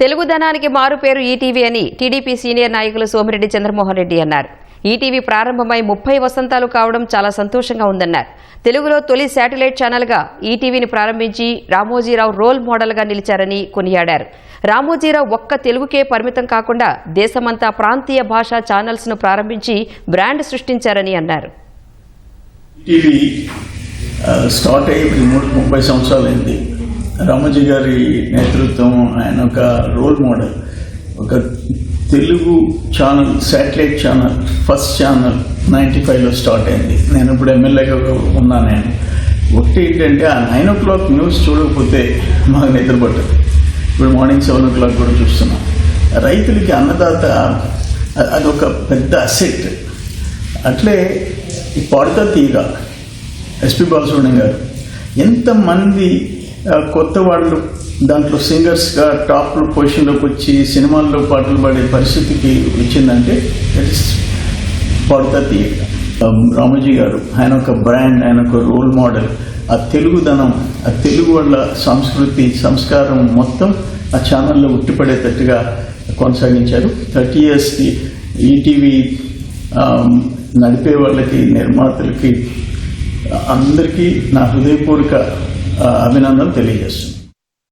తెలుగుదనానికి మారు పేరు ఈటీవీ అని టీడీపీ సీనియర్ నాయకులు సోమిరెడ్డి చంద్రమోహన్ రెడ్డి అన్నారు. ఈటీవీ ప్రారంభమై ముప్పై వసంతాలు కావడం చాలా సంతోషంగా ఉందన్నారు. తెలుగులో తొలి శాటిలైట్ ఛానల్గా ఈటీవీని ప్రారంభించి రామోజీరావు రోల్ మోడల్గా నిలిచారని కొనియాడారు. రామోజీరావు ఒక్క తెలుగుకే పరిమితం కాకుండా దేశమంతా ప్రాంతీయ భాషా ఛానల్స్ను ప్రారంభించి బ్రాండ్ సృష్టించారని అన్నారు. స్టార్ట్ అయ్యి మూడు ముప్పై సంవత్సరాలైంది. రామోజీ గారి నేతృత్వం ఆయన ఒక రోల్ మోడల్ ఒక Telugu channel satellite channel first channel ninety ఫైవ్లో స్టార్ట్ అయింది. నేను ఇప్పుడు ఎమ్మెల్యేగా ఉన్నాను నేను. ఒకటి ఏంటంటే ఆ నైన్ ఓ క్లాక్ న్యూస్ చూడకపోతే మాకు నిద్ర పట్టదు. ఇప్పుడు మార్నింగ్ సెవెన్ ఓ క్లాక్ కూడా చూస్తున్నాం. రైతులకి అన్నదాత అదొక పెద్ద అసెట్ అట్లే ఈ పాడుతా తీగ ఎస్పి బాలసుబ్రహ్మణ్యం గారు. ఎంతమంది కొత్త వాళ్ళు దాంట్లో సింగర్స్గా టాప్ పొజిషన్లోకి వచ్చి సినిమాల్లో పాటలు పాడే పరిస్థితికి వచ్చిందంటే దట్ ఇస్ పాడతా రామోజీ గారు ఆయన ఒక బ్రాండ్ ఆయన ఒక రోల్ మోడల్. ఆ తెలుగుదనం ఆ తెలుగు వాళ్ళ సంస్కృతి సంస్కారం మొత్తం ఆ ఛానల్లో ఉట్టిపడేటట్టుగా కొనసాగించారు. థర్టీ ఇయర్స్కి ఈటీవీ నడిపే వాళ్ళకి నిర్మాతలకి అందరికీ నా హృదయపూర్వక అభినందనలు తెలియజేస్తుంది